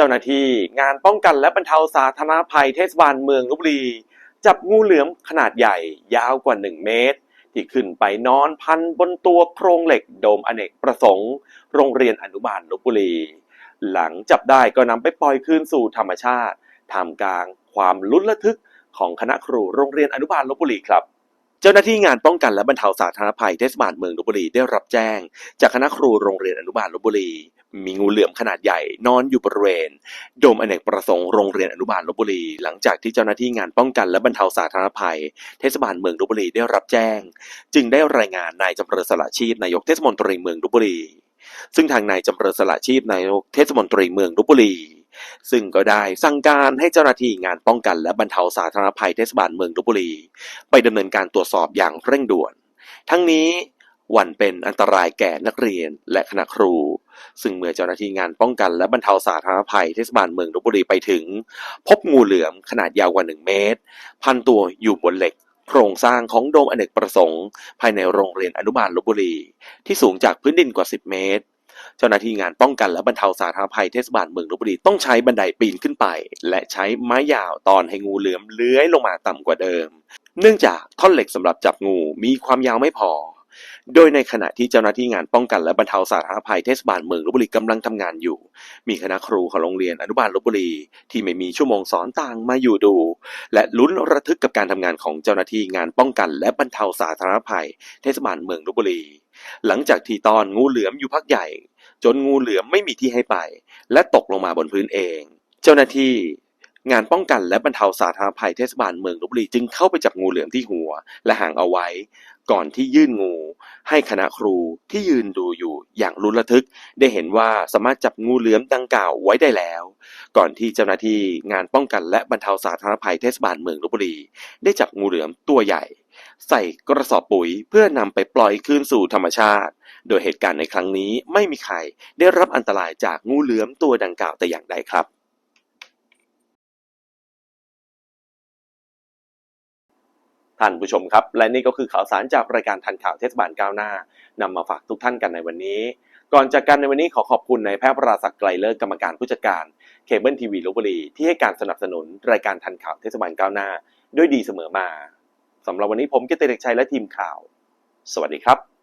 เจ้าหน้าที่งานป้องกันและบรรเทาสาธารณภัยเทศบาลเมืองลบบุรี จับงูเหลือมขนาดใหญ่ยาวกว่า 1 เมตร ที่ขึ้นไปนอนพันบนตัวโครงเหล็กโดมอเนกประสงค์ โรงเรียนอนุบาลลบบุรี หลังจับได้ก็นำไปปล่อยคืนสู่ธรรมชาติท่ามกลางความลุ้นระทึกของคณะครูโรงเรียนอนุบาลลบบุรีครับเจ้าหน้าที่งานป้องกันและบรรเทาสาธารณภัยเทศบาลเมืองลบบุรีได้รับแจ้ง จากคณะครูโรงเรียนอนุบาลลบบุรี มีงูเหลือมขนาดใหญ่นอนอยู่บริเวณ โดมอเนกประสงค์โรงเรียนอนุบาลลบบุรี หลังจากที่เจ้าหน้าที่งานป้องกันและบรรเทาสาธารณภัย เทศบาลเมืองลบบุรีได้รับแจ้ง จึงได้รายงานนายจำเริญสละชีพนายกเทศมนตรีเมืองลบบุรี ซึ่งทางนายจำเริญสละชีพนายกเทศมนตรีเมืองลบบุรีซึ่งก็ได้สั่งการให้เจ้าหน้าที่งานป้องกันและบรรเทาสาธารณภัยเทศบาลเมืองลบบุรี ไปดำเนินการตรวจสอบอย่างเร่งด่วน ทั้งนี้ หวันเป็นอันตรายแก่นักเรียนและคณะครู ซึ่งเมื่อเจ้าหน้าที่งานป้องกันและบรรเทาสาธารณภัยเทศบาลเมืองลบบุรีไปถึง พบงูเหลือมขนาดยาวกว่า 1 เมตร พันตัวอยู่บนเหล็ก โครงสร้างของโดมอเนกประสงค์ ภายในโรงเรียนอนุบาลลบบุรี ที่สูงจากพื้นดินกว่า 10 เมตรเจ้าหน้าที่งานป้องกันและบรรเทาสาธารณภัยเทศบาลเมืองลบบุรีต้องใช้บันไดปีนขึ้นไป และใช้ไม้ยาวตอนให้งูเหลือมเลื้อยลงมาต่ำกว่าเดิม เนื่องจากท่อนเหล็กสำหรับจับงูมีความยาวไม่พอ โดยในขณะที่เจ้าหน้าที่งานป้องกันและบรรเทาสาธารณภัยเทศบาลเมืองลบบุรีกำลังทำงานอยู่ มีคณะครูของโรงเรียนอนุบาลลบบุรี ที่ไม่มีชั่วโมงสอนต่างมาอยู่ดู และลุ้นระทึกกับการทำงานของเจ้าหน้าที่งานป้องกันและบรรเทาสาธารณภัย เทศบาลเมืองลบบุรี หลังจากที่ตอนงูเหลือมอยู่พักใหญ่ จนงูเหลือมไม่มีที่ให้ไป และตกลงมาบนพื้นเอง เจ้าหน้าที่ งานป้องกันและบรรเทาสาธารณภัยเทศบาลเมืองลบบุรีจึงเข้าไปจับงูเหลือมที่หัว และหางเอาไว้ ก่อนที่ยื่นงู ให้คณะครูที่ยืนดูอยู่อย่างลุ้นระทึก ได้เห็นว่าสามารถจับงูเหลือมดังกล่าวไว้ได้แล้ว ก่อนที่เจ้าหน้าที่งานป้องกันและบรรเทาสาธารณภัยเทศบาลเมืองลบบุรีได้จับงูเหลือมตัวใหญ่ ใส่กระสอบปุ๋ยเพื่อนำไปปล่อยคืนสู่ธรรมชาติ โดยเหตุการณ์ในครั้งนี้ไม่มีใครได้รับอันตรายจากงูเหลือมตัวดังกล่าวแต่อย่างใดครับ ท่านผู้ชมครับ และนี่ก็คือข่าวสารจากรายการทันข่าวเทศบาลก้าวหน้านำมาฝากทุกท่านกันในวันนี้ ก่อนจากกันในวันนี้ขอขอบคุณนายแพทย์ปราศักดิ์ไกลเลิศกรรมการผู้จัดการเคเบิลทีวีลบบุรีที่ให้การสนับสนุนรายการทันข่าวเทศบาลก้าวหน้า ด้วยดีเสมอมาสำหรับวันนี้ผมกิตติเด็กชัยและทีมข่าว สวัสดีครับ